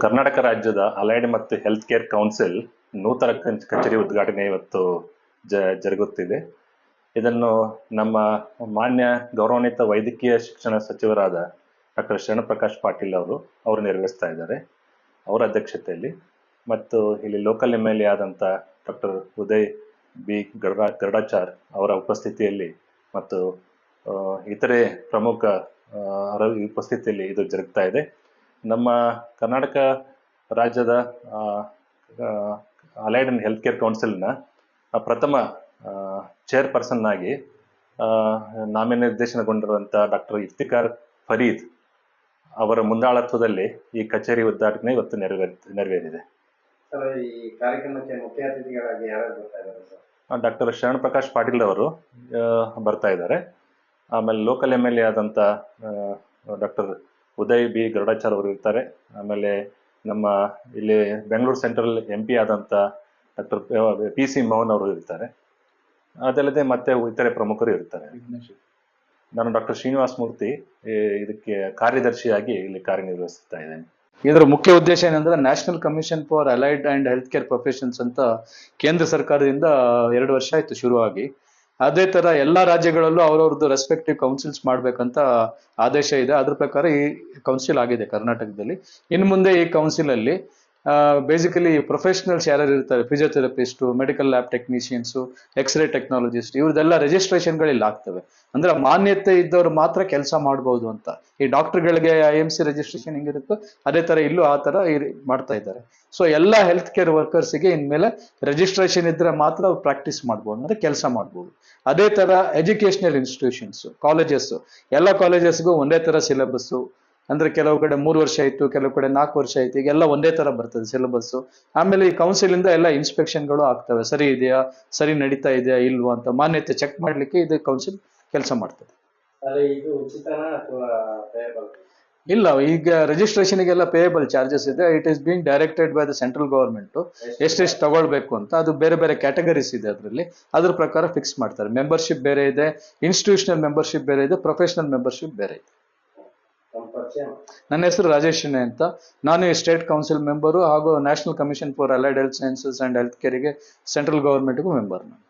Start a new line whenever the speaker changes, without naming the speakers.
ಕರ್ನಾಟಕ ರಾಜ್ಯದ ಅಲೈಡ್ ಮತ್ತು health care council ನೂತನ ಕಚ್- ಕಚೇರಿ ಉದ್ಘಾಟನೆ ಇವತ್ತು ಜ, ಜರುಗುತ್ತಿದೆ. ಇದನ್ನು ನಮ್ಮ ಮಾನ್ಯ ಗೌರವಾನ್ವಿತ ವೈದ್ಯಕೀಯ ಶಿಕ್ಷಣ ಸಚಿವರಾದ ಡಾಕ್ಟರ್ ಶರಣಪ್ರಕಾಶ್ ಪಾಟೀಲ್ ಅವರು ಅವರು ನಿರ್ವಹಿಸ್ತಾ ಇದ್ದಾರೆ ಅವರ ಅಧ್ಯಕ್ಷತೆಯಲ್ಲಿ. ಮತ್ತು ಇಲ್ಲಿ ಲೋಕಲ್ ಎಂ ಎಲ್ ಎ ಆದಂಥ ಡಾಕ್ಟರ್ ಉದಯ್ ಬಿ. ಗರ್ಡಾ ಅವರ ಉಪಸ್ಥಿತಿಯಲ್ಲಿ ಮತ್ತು ಇತರೆ ಪ್ರಮುಖ ಉಪಸ್ಥಿತಿಯಲ್ಲಿ ಇದು ಜರುಗ್ತಾ ಇದೆ. ನಮ್ಮ ಕರ್ನಾಟಕ ರಾಜ್ಯದ ಅಲೈಡ್ ಅಂಡ್ ಹೆಲ್ತ್ ಕೇರ್ ಕೌನ್ಸಿಲ್ನ ಪ್ರಥಮ ಚೇರ್ಪರ್ಸನ್ ಆಗಿ ನಾಮನಿರ್ದೇಶನಗೊಂಡಿರುವಂಥ ಡಾಕ್ಟರ್ ಇಫ್ತಿಕಾರ್ ಫರೀದ್ ಅವರ ಮುಂದಾಳತ್ವದಲ್ಲಿ ಈ ಕಚೇರಿ ಉದ್ಘಾಟನೆ ಇವತ್ತು ನೆರವೇರಿ ನೆರವೇರಿದೆ.
ಸರ್ ಈ ಕಾರ್ಯಕ್ರಮಕ್ಕೆ ಮುಖ್ಯ ಅತಿಥಿಗಳಾಗಿ ಯಾರು ಬರ್ತಾ ಇದ್ದಾರೆ ಸರ್?
ಡಾಕ್ಟರ್ ಶರಣ್ ಪ್ರಕಾಶ್ ಪಾಟೀಲ್ ಅವರು ಬರ್ತಾ ಇದ್ದಾರೆ. ಆಮೇಲೆ ಲೋಕಲ್ ಎಂ ಎಲ್ ಎ ಆದಂಥ ಡಾಕ್ಟರ್ ಉದಯ್ ಬಿ. ಗರುಡಾಚಾರ್ ಅವರು ಇರ್ತಾರೆ. ಆಮೇಲೆ ನಮ್ಮ ಇಲ್ಲಿ ಬೆಂಗಳೂರು ಸೆಂಟ್ರಲ್ ಎಂ ಪಿ ಆದಂಥ ಡಾಕ್ಟರ್ ಪಿ ಸಿ ಮೋಹನ್ ಅವರು ಇರ್ತಾರೆ. ಅದಲ್ಲದೆ ಮತ್ತೆ ಇತರೆ ಪ್ರಮುಖರು ಇರ್ತಾರೆ. ನಾನು ಡಾಕ್ಟರ್ ಶ್ರೀನಿವಾಸ ಮೂರ್ತಿ ಇದಕ್ಕೆ ಕಾರ್ಯದರ್ಶಿಯಾಗಿ ಇಲ್ಲಿ ಕಾರ್ಯನಿರ್ವಹಿಸುತ್ತಾ ಇದ್ದೇನೆ.
ಇದರ ಮುಖ್ಯ ಉದ್ದೇಶ ಏನಂದ್ರೆ national commission for allied and health care professions ಅಂತ ಕೇಂದ್ರ ಸರ್ಕಾರದಿಂದ ಎರಡು ವರ್ಷ ಆಯ್ತು ಶುರುವಾಗಿ. ಅದೇ ತರ ಎಲ್ಲಾ ರಾಜ್ಯಗಳಲ್ಲೂ ಅವ್ರವ್ರದ್ದು ರೆಸ್ಪೆಕ್ಟಿವ್ ಕೌನ್ಸಿಲ್ಸ್ ಮಾಡ್ಬೇಕಂತ ಆದೇಶ ಇದೆ. ಅದ್ರ ಪ್ರಕಾರ ಈ ಕೌನ್ಸಿಲ್ ಆಗಿದೆ ಕರ್ನಾಟಕದಲ್ಲಿ. ಇನ್ನು ಮುಂದೆ ಈ ಕೌನ್ಸಿಲ್ ಅಲ್ಲಿ ಬೇಸಿಕಲಿ ಪ್ರೊಫೆಷನಲ್ಸ್ ಯಾರ್ಯಾರು ಇರ್ತಾರೆ physiotherapist medical lab technicians X ray technologist ಇವ್ರದೆಲ್ಲ ರಿಜಿಸ್ಟ್ರೇಷನ್ಗಳಿಲ್ಲಿ ಆಗ್ತವೆ. ಅಂದ್ರೆ ಮಾನ್ಯತೆ ಇದ್ದವ್ರು ಮಾತ್ರ ಕೆಲಸ ಮಾಡ್ಬೋದು ಅಂತ. ಈ ಡಾಕ್ಟರ್ಗಳಿಗೆ ಐ ಎಂ ಸಿ ರಿಜಿಸ್ಟ್ರೇಷನ್ ಹೆಂಗಿರುತ್ತೋ ಅದೇ ತರ ಇಲ್ಲೂ ಆ ತರ ಮಾಡ್ತಾ ಇದ್ದಾರೆ. ಸೊ ಎಲ್ಲ ಹೆಲ್ತ್ ಕೇರ್ ವರ್ಕರ್ಸ್ಗೆ ಇನ್ಮೇಲೆ ರಿಜಿಸ್ಟ್ರೇಷನ್ ಇದ್ರೆ ಮಾತ್ರ ಅವ್ರು ಪ್ರಾಕ್ಟೀಸ್ ಮಾಡ್ಬೋದು, ಅಂದ್ರೆ ಕೆಲಸ ಮಾಡ್ಬೋದು. ಅದೇ ತರ ಎಜುಕೇಶನಲ್ ಇನ್ಸ್ಟಿಟ್ಯೂಷನ್ಸ್ ಕಾಲೇಜಸ್ ಎಲ್ಲ ಕಾಲೇಜಸ್ಗೂ ಒಂದೇ ತರ ಸಿಲೆಬಸ್ಸು ಅಂದ್ರೆ ಕೆಲವು ಕಡೆ ಮೂರು ವರ್ಷ ಆಯ್ತು ಕೆಲವು ಕಡೆ ನಾಲ್ಕು ವರ್ಷ ಆಯ್ತು ಈಗೆಲ್ಲ ಒಂದೇ ತರ ಬರ್ತದೆ ಸಿಲೆಬಸ್ ಆಮೇಲೆ ಈ ಕೌನ್ಸಿಲ್ ಇಂದ ಎಲ್ಲ ಇನ್ಸ್ಪೆಕ್ಷನ್ಗಳು ಆಗ್ತವೆ. ಸರಿ ಇದೆಯಾ? ಸರಿ ನಡೀತಾ ಇದೆಯಾ? ಇಲ್ವಾ ಅಂತ ಮಾನ್ಯತೆ ಚೆಕ್ ಮಾಡ್ಲಿಕ್ಕೆ ಇದು ಕೌನ್ಸಿಲ್ ಕೆಲಸ ಮಾಡ್ತದೆ. ಇಲ್ಲ ಈಗ ರಿಜಿಸ್ಟ್ರೇಷನ್ಗೆಲ್ಲ ಪೇಯಬಲ್ ಚಾರ್ಜಸ್ ಇದೆ. It is being directed by the central government ಎಷ್ಟೆಷ್ಟು ತಗೊಳ್ಬೇಕು ಅಂತ. ಅದು ಬೇರೆ ಬೇರೆ ಕ್ಯಾಟಗರೀಸ್ ಇದೆ ಅದರಲ್ಲಿ. ಅದ್ರ ಪ್ರಕಾರ ಫಿಕ್ಸ್ ಮಾಡ್ತಾರೆ. ಮೆಂಬರ್ಶಿಪ್ ಬೇರೆ ಇದೆ. ಇನ್ಸ್ಟಿಟ್ಯೂಷನಲ್ ಮೆಂಬರ್ಶಿಪ್ ಬೇರೆ ಇದೆ. ಪ್ರೊಫೆಷನಲ್ ಮೆಂಬರ್ಶಿಪ್ ಬೇರೆ ಇದೆ. ನನ್ನ ಹೆಸರು ರಾಜೇಶ್ ಶಿನೆ ಅಂತ. ನಾನು ಈ ಸ್ಟೇಟ್ ಕೌನ್ಸಿಲ್ ಮೆಂಬರು ಹಾಗೂ national commission for allied health sciences and health ಕೇರಿಗೆ central ಗವರ್ಮೆಂಟ್ಗೂ ಮೆಂಬರ್ ನಾನು.